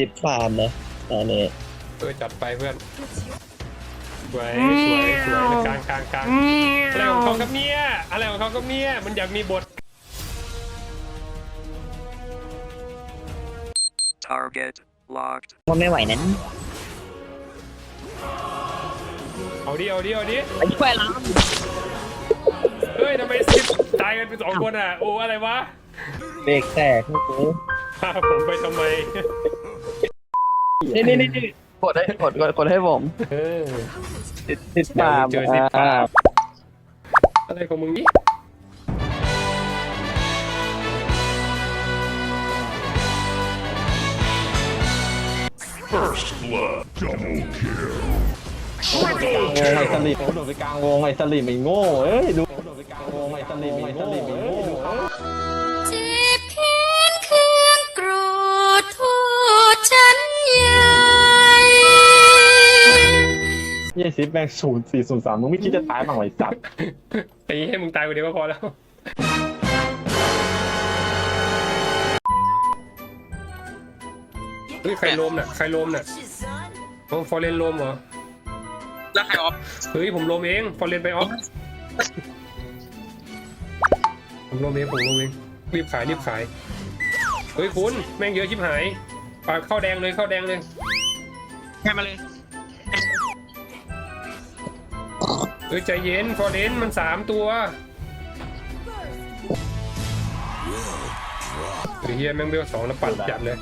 สิบฟาร์มนะตอนนี้เออจัดไปเพื่อนสวยสวยสวยกลางกลางกลางอะไรของเขาครับเนี่ยอะไรของเขาครับเนี่ยมันอยากมีบท Target locked. มันไม่ไหวนั้นเอาดิเอาดิเอาดิไปช่วยล้เฮ้ยทำไมสิบตายกันเป็นสองคนอะโอ้อะไรวะเบรกแตกโอ้โห พาผมไปทำไม นี่นี่นี่นี่กดให้กดกดกดให้ผมเออติดติดฟาร์มเจอสิบฟาร์มอ่าอะไรของมึงนี่โง่ไอ้สลิมโดดไปกลางวงไอ้สลิมไอ้โง่เอ้ยดู ยี่สิบแม่งศูนย์สี่ศูนย์สามมึงไม่คิดจะตายบ้างเหรอไอ้สัตว์ตีให้มึงตายคนเดียวก็พอแล้ว เฮ้ย ใครล้มน่ะ ใครล้มน่ะโอ้ฟอร์เรนล้มเหรอ แล้วใครออฟเฮ้ย ผมลมเอง ฟอร์เรนไปออฟ ผมลมเอง ผมลมเอง รีบขาย รีบขาย เฮ้ย คุณ แม่งเยอะชิบหายปาเข้าแดงเลย เข้าแดงเลยแค่มาเลย ฮ้ยใจเย็นฟอร์เรนมันสามตัวเฮ้ยเฮียแม่งเบลสองแล้วปัดจัดเลย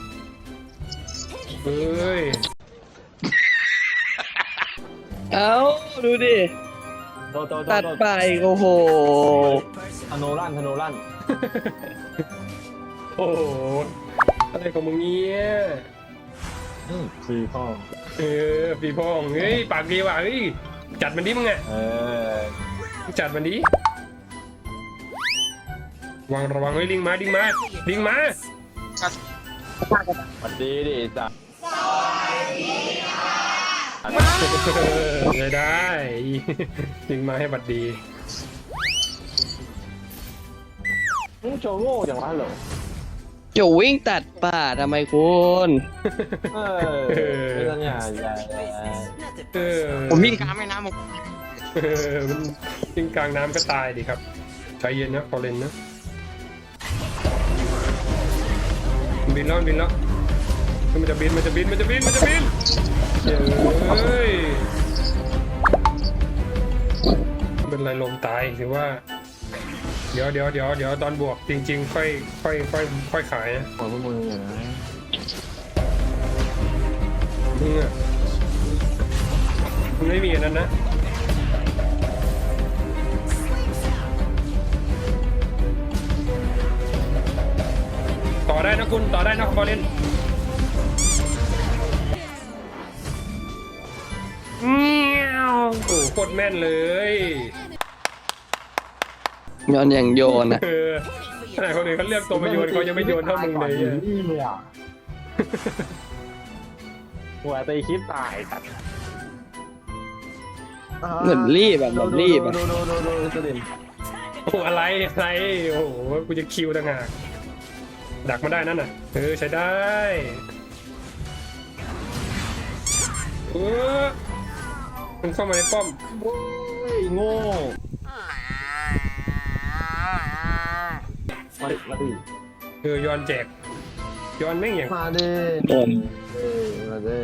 เฮ้ย เอ้าดูดิตัดไปโอ้โหธโนลั่นธโนลั่นโอ้โหอะไรของมึงเนี่ยซีพ่อ เออพี่พ่องเฮ้ยปากดีว่ะเฮ้ย จัดมันดิมึงอะเออจัดมันดิวางระวังเฮ้ยลิงมาลิงมาลิงมาสวัสดีดิสัตว์เออได้ลิงมาให้บัดดีมึงโชว์โง่อย่างนั้นเหรอ จะวิ่งตัดป่าทำไมคุณเออไม่ต้องอย่าอย่าอย่าเออผมวิ่งกลางแม่น้ำผมเออมันลิงกลางน้ำก็ตายดิครับใจเย็นนะพอเล่นนะมันบินแล้วมันบินแล้วมันจะบินมันจะบินมันจะบินมันจะบินเฮ้ยเป็นไรลมตายถือว่า เดี๋ยวเดี๋ยวเดี๋ยวเดี๋ยวตอนบวกจริง ๆ ค่อยค่อยค่อยค่อยขายนะปล่อยพวกมึงอย่างนั้นมึงอะมึงไม่มีอันนั้นนะต่อได้นะคุณต่อได้นะบอลเลนเงี้ยวโอ้โหโคตรแม่นเลย ย้อนอย่างโยนอะ เออขนาดคนอื่นเขาเลือกตัวมาโยนเขายังไม่โยนเท่ามึงเลยอะนี่เลยอะหัวตีคลิปตายตัดเหมือนรีบแบบเหมือนรีบอะดูดูดูดูสลิมโอ้อะไรอะไรโอ้โหกูจะคิวต่างหากดักมาได้นั่นน่ะเออใช้ได้เออมันเข้ามาในป้อมโอ้ยโง่ มาดิมาดิเออยอนแจกยอนแม่งอย่างมาดิโดนเออมาดิ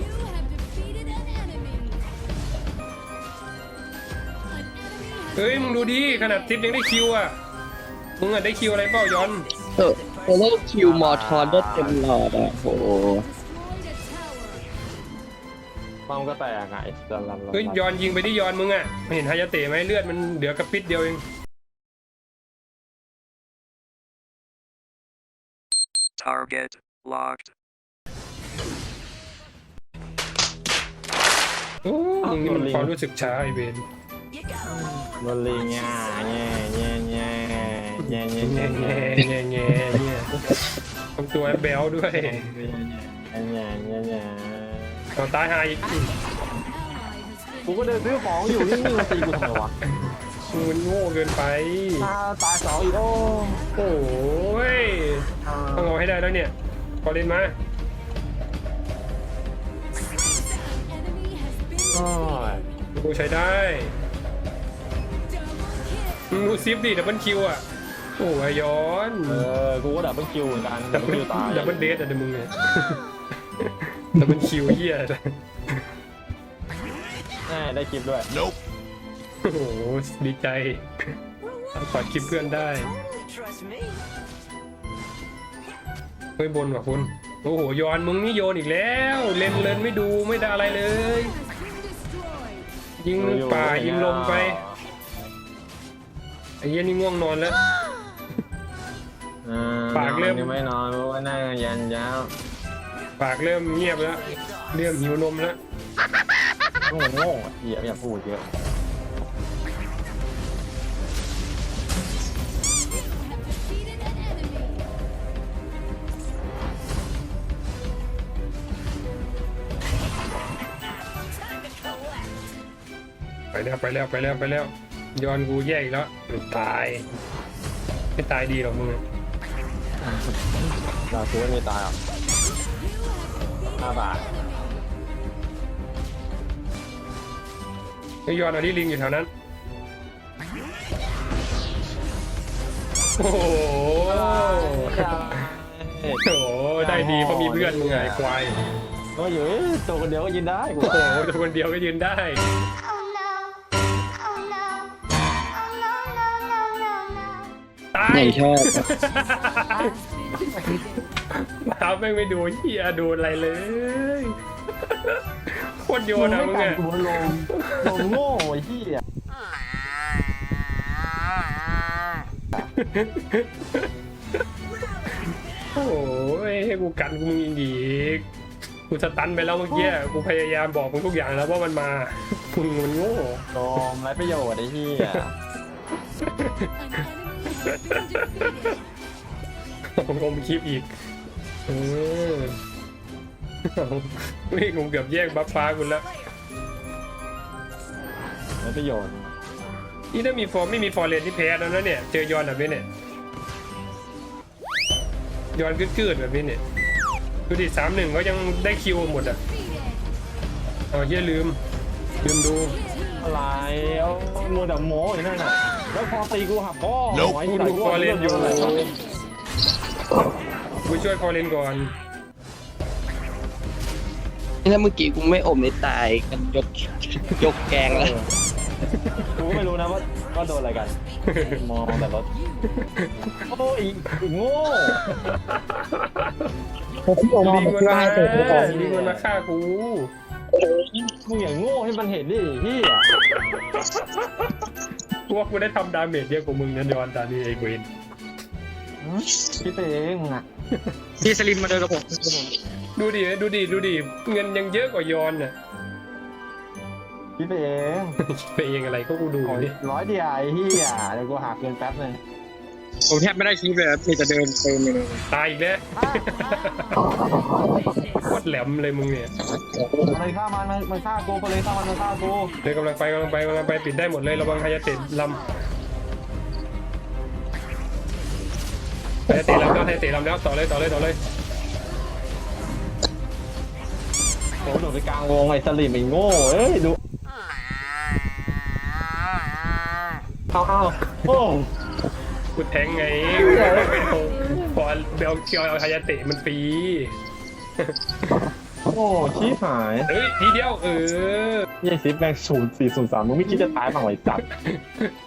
You have defeated an enemy. An enemy เฮ้ยมึงดูดิขนาดทิปยังได้คิวอะมึงอะได้คิวอะไรเปล่ายอน เออโซโล่คิวมอร์ทอนได้เต็มหลอดอะโห destroyed a tower. ป้อมก็แตกไงจะรันเฮ้ยยอนยิงไปที่ยอนมึงอะไม่เห็นฮายาเตะไหมเลือดมันเหลือกระปิดเดียวเอง Target locked. โอ้มึงนี่มันความรู้สึกช้าไอเวนบอลลิงอะแง่แง่แง่แง่แง่แง่แง่แง่แง่แง่เนี่ยทำตัวแบลด้วยแง่แง่แง่แง่ เอาตายหาอีก Ally has been กูก็เดินซื้อของอยู่นี่มึงมาตีกูทำไมวะมึงมันโง่เกินไปตาตายสองอีกโอ้โอ้ยต้องเอาให้ได้แล้วเนี่ยพอเล่นมาโอ้ยกูใช้ได้มึงดูซิฟดิดับเบิลคิวอะโอ้ยย้อน เออ กูก็ดับเบิลคิวเหมือนกันดัดับบเบิเบิลลคิวตายดับเบิลเดทอะเดี๋ยวมึงเนี่ย ดับเบิลคิวเฮียแน่ได้คลิปด้วย โอ้โหดีใจขอคลิปเพื่อนได้ เฮ้ยบนว่ะคุณ โอ้โหย้อนมึงนี่โยนอีกแล้ว เล่นเล่นไม่ดูไม่ได้อะไรเลย ยิงป่ายิงลมไปไอ้เหี้ยนี่ง่วงนอนแล้วอ่ปากเริ่ม ยังไม่นอนว่านั่งยันยาว ปากเริ่มเงียบแล้ว เริ่มหิวนมแล้วโง่โง่เหี้ยไม่อยากพูดเยอะไปแล้วไปแล้วไปแล้วไปแล้วยอนกูแย่อีกแล้วตายไม่ตายดีหรอมึง เราคือไม่มีตายอะ 5บาทยอนเอาที่ลิงอยู่แถวนั้นโอ้โหได้ดีเพราะมีเพื่อนมึงไงควายก็อยู่ตัวคนเดียวก็ยืนได้โอ้โหตัวคนเดียวก็ยืนได้ ตายอย่างชอบตามแม่งไม่ดูเฮียดูอะไรเลยโคตรโยนอะมึงไกัอะกูลงลงโง่ไอ้เหี้ยโอ้ยให้กูกันกูมึงอีกกูสตันไปแล้วเมื่อกี้กูพยายามบอกมึงทุกอย่างแล้วว่ามันมามึงมันโง่โดมไรประโยชน์ไอ้เหี้ย ผมลงคลิปอีกเออนี่ผมเกือบแย่งบัฟฟ้าคุณแล้วไรประโยชน์นี่ถ้ามีฟอร์ไม่มีฟอร์เรนที่แพ้แล้วนะเนี่ย เจอยอนแบบนี้เนี่ย ยอนกืดๆแบบนี้เนี่ย ดูดิสามหนึ่งก็ยังได้คิวหมดอะเอาเหี้ยลืม ลืมดูอะไรเอาโมดับโมอยู่นั่นน่ะ แล้วพอตีกูหักพ่อไอ้กูใส่ดูฟอร์เรนอยู่อะไรกูช่วยฟอร์เรนก่อนถ้าเมื่อกี้กูไม่อมในตายกันยกยกแกงแล้ว กูก็ไม่รู้นะว่าว่าโดนอะไรกัน มองแต่รถ โอ้ยอีกโง่ลิงมันมาลิงมันมาฆ่ากู มึงอย่างโง่ให้มันเห็นดิพี่อะ กูว่ากูได้ทำดาเมจเยอะกว่ามึงนะยอนตอนนี้ไอ้เวนคิดไปเองมึงอะพี่สลิมมาเดินกับผมดูดิดูดิดูดิเงินยังเยอะกว่ายอนน่ะคิดไปเองไปเองอะไรก็กูดูอยู่ดิร้อยเดียวไอ้พี่อะเดี๋ยวกูหักเงินแป๊บนึงผมแทบไม่ได้คลิปเลยครับมีแต่เดินเติมเลยตายอีกแล้วโค ตรแหลมเลยมึงเนี่ยอะไรฆ่ามันมันมันฆ่ากูไปเลยฆ่ามันมันฆ่ากูเลยกำลังไปกำลังไปกำลังไปปิดได้หมดเลยระวังใครจะติดลำใครจะติดลำแล้วใครจะติดลำแล้วต่อเลยต่อเลยต่อเลยโอ้โดดไปกลางวงไอ้สลิมไอ้โง่เอ้ยดูเอาเอาโอ้กูแทงไงพอเบลเคียวเอาใครจะติมันฟรี โอ้ชี้หายเฮ้ยทีเดียวเออยี่สิบแม่งศูนย์สี่ศูนย์สามมึงไม่คิดจะตายบ้างไอ้จัด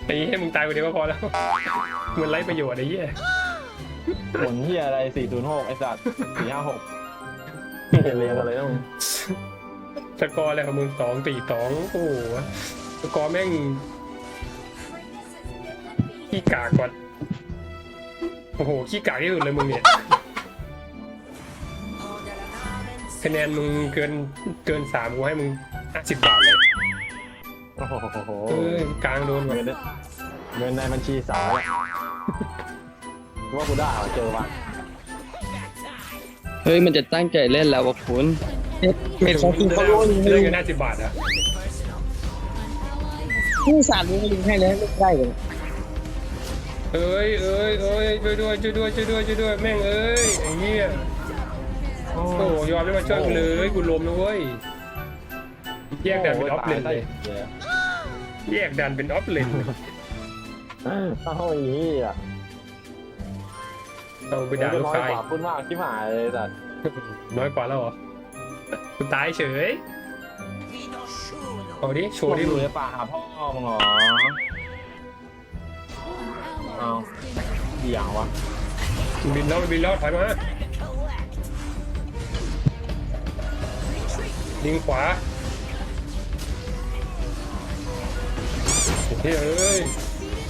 ตีให้มึงตายคนเดียวก็พอแล้วมันไร้ประโยชน์ไอ้เหี้ยผลเฮียอะไรสี่ศูนย์หกไอ้สัตว์สี่ห้าหกเรียงอะไรต้องสกอร์อะไรของมึงสองตีสองโอ้โหสกอร์แม่งขี้กากก่อนโอ้โหขี้กากที่สุดเลยมึงเนี่ย คะแนนมึงเกินเกินสามกูให้มึงห้าสิบบาทเลยโอ้โหเออกลางโดนเงิว่ะนเงินในบัญชีสาวกูว่ากูได้เหรอเจอวะเฮ้ยมันจะตั้งใจเล่นแล้ววะคุณเม็ดของคุณเขารู้เล่นกันห้าสิบบาทอะผู้สารมึงลิงให้เลยไม่ได้เลยเอ้ยเอ้ยเอ้ยช่วยด้วยช่วยด้วยช่วยด้วยช่วยด้วยแม่งเอ้ยไอ้เหี้ย โอ้โหยอมไม่มาช่วยกูเลยกูล้มนะเว้ยแยกดันเป็นออฟเลนเลยแยกดันเป็นออฟเลนเลยเอาอีเหี้ยเอาไปด่าลูกน้อยชายกว่าพูดมากที่หายเลยแต่น้อยกว่าแล้วเหรอกูตายเฉยเอาดิโชโชว์ว์ดิที่มึมืงอป่าหาพ่อมึงเหรอเอาเดี่ยววะ บินแล้วบินแล้วถอยมา ลิงขวาเฮ้ยเอ้ย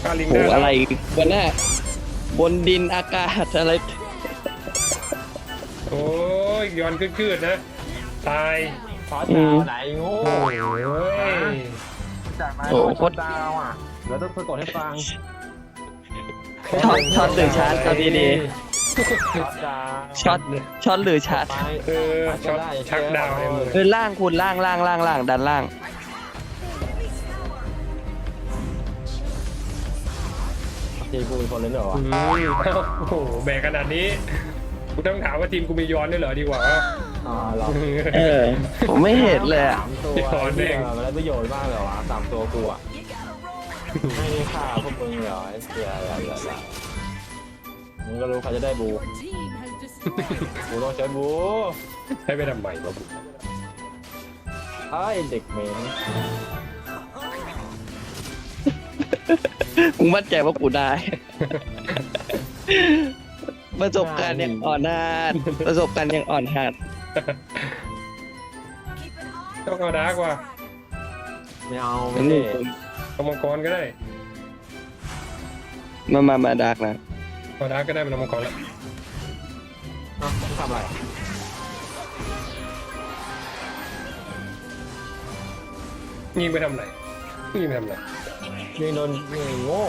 ฆ่าลิงโอ้ได้อะไรวะเนี่ยบนดินอากาศอะไร โอ้ยย้อนขึ้นๆนะ ตายขอดาวไหนโง่โอ้ยจากไหนโอ้โหขอดาวอะแล้วต้องสะกดให้ฟังช็อตช็อตหรือชาร์จเอาดี ขอดาวๆช็อตช็อตหรือชาร์จไปเออช็อตชักดาวในมือเออล่างคุณล่างล่างล่างล่างดันล่างทีกูเป็นคนเล่นเหรออืวะมเอ้าโอ้โหแบกขนาดนี้กูต้องถามว่าทีมกูมีย้อนด้วยเหรอดีกว่าอ๋อเหรอเออ ผมไม่เห็นเลยอะสามตัวย้อนแม่งมันได้ประโยชน์มากเลยวะสามตัวกูอะ ไม่ได้ฆ่าพวกมึงเหรอไอ้เสียอะไรอะไร มึงก็รู้ใครจะได้บูกูต้องใช้บูให้ไปทำใหม่วะกูไอ้เด็กเหม็นกูมั่นใจว่ากูได้ ประสบการณ์ยังอ่อนหัดประสบการณ์ยังอ่อนหัดต้องเอาดาร์กว่ะไม่เอาอัไม่นได้นี้เอามังกรก็ได้ มามามาดักนะ เอาดาร์กก็ได้มันเอามังกรแล้วเอ้ามึงทำอะไรยิงไปทำไหนยิงไปทำไหนยิงโดนยิงโง่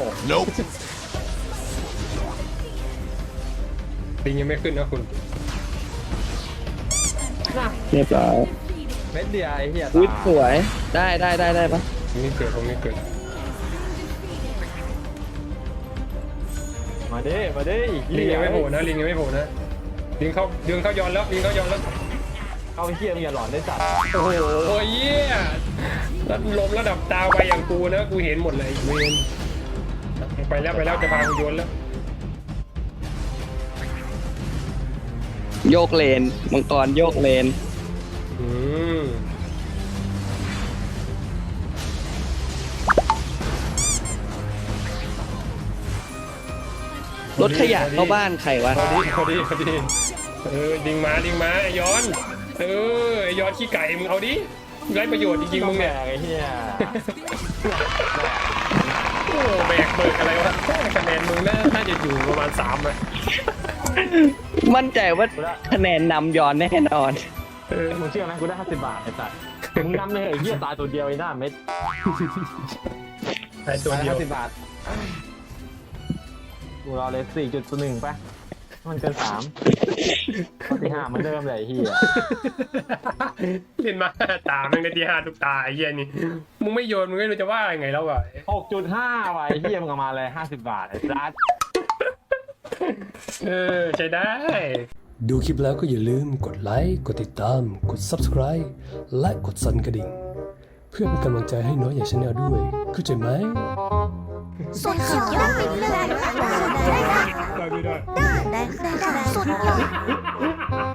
ลิงยังไม่ขึ้นนะคุณน่ะเรียบร้อยเม็ดเดียวไอ้เหี้ยอุ้ยตาสวย ได้ได้ได้ได้ปะตรงนี้เกิดตรงนี้เกิด มาดิมาดิลิงยังไม่โผล่นะลิงยังไม่โผล่นะลิงเข้าลิงเข้าย้อนแล้วลิงเข้าย้อนแล้วเอาไอ้เหี้ยมึงอย่าหลอนได้จัดโอ้โหเยี่ยแล้วลมระดับดาวไปอย่างกูนะกูเห็นหมดเลยเวนไปแล้วไปแล้วจะพากูโยนแล้ว โยกเลนมังกรโยกเลนอืม รถขยะเข้าบ้านใครวะพอดีพอดีพอดีเออดิงมาดิงมาไอ้ย้อนเออไอ้ย้อนขี้ไก่มึงเอาดิไรประโยชน์จริงๆมึงเนี่ยแบกไอ้เหี้ยโอ้แบกเบิกอะไรวะคะแนนมึงน่าน่าจะอยู่ประมาณสามอะมั่นใจว่าคะแนนนำย้อนแน่นอนเออมึงเชื่อไหมกูได้ห้าสิบบาทไอ้สัสมึงนำเลยไอ้เหี้ยตายตัวเดียวไอ้หน้าเม็ดไอ้ตัวเดียวห้าสิบบาท กูรอเลยสี่จุดหนึ่งไปมันเกินสามข้อที่ห้าเหมันเดิมเลยไอ้เหี้ยเล่นมาตาแม่งได้ที่ห้าทุกตาไอ้เหี้ยนี่มึงไม่โยนมึงไม่รู้จะว่ายังไงแล้วอะหกจุดห้าว่ะไอ้เหี้ยมึงเอามาเลยห้าสิบบาทไอ้สัสเออใช้ได้ ดูคลิปแล้วก็อย่าลืมกดไลค์กดติดตาม กด Subscribe และกดสั่นกระดิ่ง เพื่อเป็นกำลังใจให้น้อยใหญ่ชาแนลด้วยเข้าใจไหม สุดยอดไปเลยได้ค่ะได้ค่ะได้ค่ะสุดยอด